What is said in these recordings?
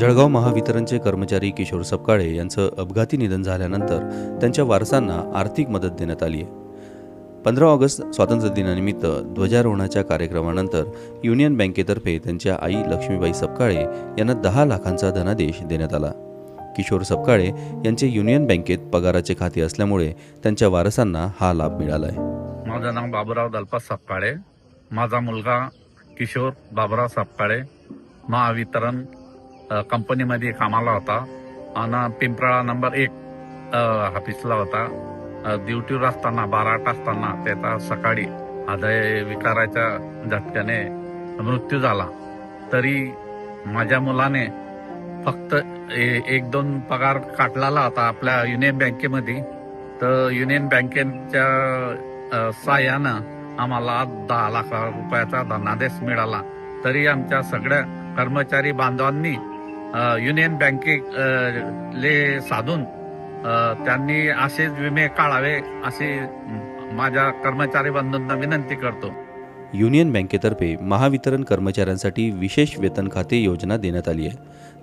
जळगाव महावितरणचे कर्मचारी किशोर सपकाळे यांचं अपघाती निधन झाल्यानंतर त्यांच्या वारसांना आर्थिक मदत देण्यात आली आहे. पंधरा ऑगस्ट स्वातंत्र्य दिनानिमित्त ध्वजारोहणाच्या कार्यक्रमानंतर युनियन बँकेतर्फे त्यांच्या आई लक्ष्मीबाई सपकाळे यांना दहा लाखांचा धनादेश देण्यात आला. किशोर सपकाळे यांचे युनियन बँकेत पगाराचे खाते असल्यामुळे त्यांच्या वारसांना हा लाभ मिळाला आहे माझं नाव बाबूराव दलपास सपकाळे. माझा मुलगा किशोर बाबुराव सपकाळे. महावितरण कंपनीमध्ये कामाला होता. आणि पिंपळा नंबर एक ऑफिसला होता. ड्युटीवर असताना आठ असताना त्याचा सकाळी हृदय विकाराच्या झटक्याने मृत्यू झाला. तरी माझ्या मुलाने फक्त ए- एक दोन पगार काटलेला होता आपल्या युनियन बँकेमध्ये. तर युनियन बँकेच्या सहाय्यानं आम्हाला दहा लाख रुपयाचा धनादेश मिळाला. तरी आमच्या सगळ्या कर्मचारी बांधवांनी युनियन बँके अ, ले साधून त्यांनी असेच विमे काढावे अशी माझ्या कर्मचारी बंधूंना विनंती करतो. युनियन बँकेतर्फे महावितरण कर्मचाऱ्यांसाठी विशेष वेतन खाते योजना देण्यात आली आहे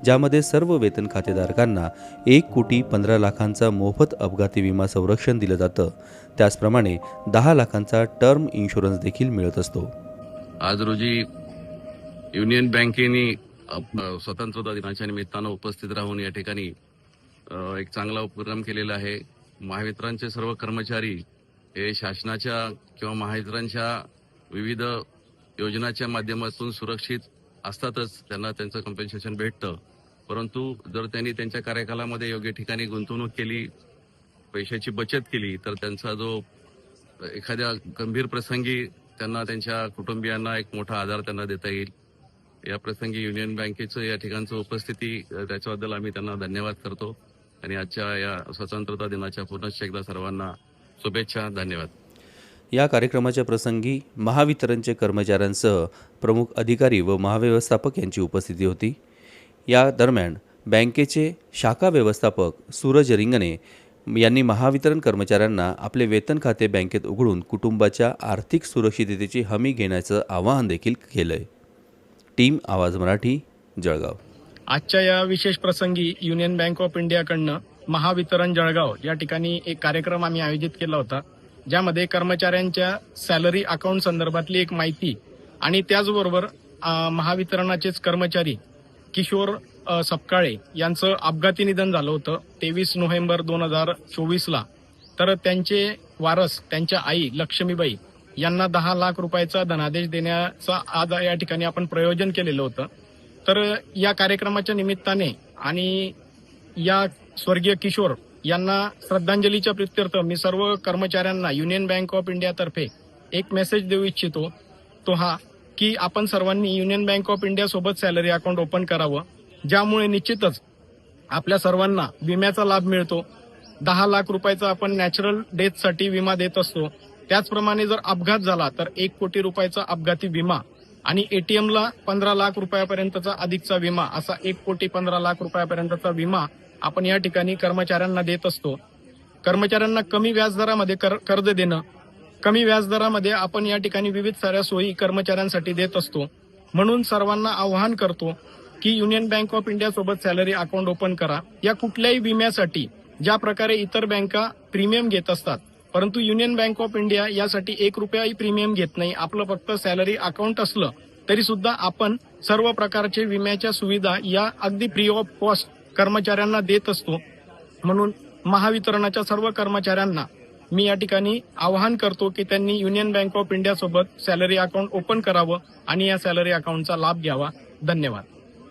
ज्यामध्ये सर्व वेतन खातेधारकांना एक कोटी पंधरा लाखांचा मोफत अपघाती विमा संरक्षण दिलं जातं. त्याचप्रमाणे दहा लाखांचा टर्म इन्शुरन्स देखील मिळत असतो. आज रोजी युनियन बँकेने स्वतंत्रता दिनाच्या निमित्तानं उपस्थित राहून या ठिकाणी एक चांगला उपक्रम केलेला आहे. महावितरणचे सर्व कर्मचारी हे शासनाच्या किंवा महावितरणच्या विविध योजनाच्या माध्यमातून सुरक्षित असतातच त्यांना त्यांचं कम्पेन्सेशन भेटतं. परंतु जर त्यांनी त्यांच्या कार्यकालामध्ये योग्य ठिकाणी गुंतवणूक केली पैशाची बचत केली तर त्यांचा जो एखाद्या गंभीर प्रसंगी त्यांना त्यांच्या कुटुंबियांना एक मोठा आधार त्यांना देता येईल. या प्रसंगी युनियन बँकेचं या ठिकाणचं उपस्थिती त्याच्याबद्दल आम्ही त्यांना धन्यवाद करतो. आणि आजच्या या स्वतंत्रता दिनाच्या पुनश्च एकदा सर्वांना शुभेच्छा धन्यवाद. या कार्यक्रमाच्या प्रसंगी महावितरणचे कर्मचाऱ्यांसह प्रमुख अधिकारी व महाव्यवस्थापक यांची उपस्थिती होती. या दरम्यान बँकेचे शाखा व्यवस्थापक सूरज रिंगणे यांनी महावितरण कर्मचाऱ्यांना आपले वेतन खाते बँकेत उघडून कुटुंबाच्या आर्थिक सुरक्षिततेची हमी घेण्याचं आवाहन देखील केलं आहे टीम आवाज मराठी जळगाव. आजच्या या विशेष प्रसंगी युनियन बँक ऑफ इंडियाकडनं महावितरण जळगाव या ठिकाणी एक कार्यक्रम आम्ही आयोजित केला होता ज्यामध्ये कर्मचाऱ्यांच्या सॅलरी अकाउंट संदर्भातली एक माहिती आणि त्याचबरोबर महावितरणाचेच कर्मचारी किशोर सपकाळे यांचं अपघाती निधन झालं होतं तेवीस नोव्हेंबर दोन हजार चोवीसला. तर त्यांचे वारस त्यांच्या आई लक्ष्मीबाई यांना दहा लाख रुपयाचा धनादेश देण्याचा आज या ठिकाणी आपण प्रयोजन केलेलं होतं. तर या कार्यक्रमाच्या निमित्ताने आणि या स्वर्गीय किशोर यांना श्रद्धांजलीच्या प्रित्यर्थ मी सर्व कर्मचाऱ्यांना युनियन बँक ऑफ इंडियातर्फे एक मेसेज देऊ इच्छितो. तो हा की आपण सर्वांनी युनियन बँक ऑफ इंडिया सोबत सॅलरी अकाउंट ओपन करावं. ज्यामुळे निश्चितच आपल्या सर्वांना विम्याचा लाभ मिळतो. दहा लाख रुपयाचा आपण नॅचरल डेथसाठी विमा देत असतो. त्याचप्रमाणे जर अपघात झाला तर एक कोटी रुपयाचा अपघाती विमा आणि एटीएमला पंधरा लाख रुपयापर्यंतचा अधिकचा विमा असा एक कोटी पंधरा लाख रुपयापर्यंतचा विमा आपण या ठिकाणी कर्मचाऱ्यांना देत असतो. कर्मचाऱ्यांना कमी व्याजदरामध्ये कर- कर्ज देणं कमी व्याजदरामध्ये आपण या ठिकाणी विविध साऱ्या सोयी कर्मचाऱ्यांसाठी देत असतो. म्हणून सर्वांना आवाहन करतो की युनियन बँक ऑफ इंडिया सोबत सॅलरी अकाउंट ओपन करा. या कुठल्याही विम्यासाठी ज्या प्रकारे इतर बँका प्रीमियम घेत असतात परंतु युनियन बँक ऑफ इंडिया यासाठी एक रुपयाही प्रीमियम घेत नाही. आपलं फक्त सॅलरी अकाउंट असलं तरी सुद्धा आपण सर्व प्रकारचे विम्याच्या सुविधा या अगदी फ्री ऑफ कॉस्ट कर्मचाऱ्यांना देत असतो. म्हणून महावितरणाच्या सर्व कर्मचाऱ्यांना मी या ठिकाणी आवाहन करतो की त्यांनी युनियन बँक ऑफ इंडिया सोबत सॅलरी अकाउंट ओपन करावं आणि या सॅलरी अकाउंटचा लाभ घ्यावा. धन्यवाद.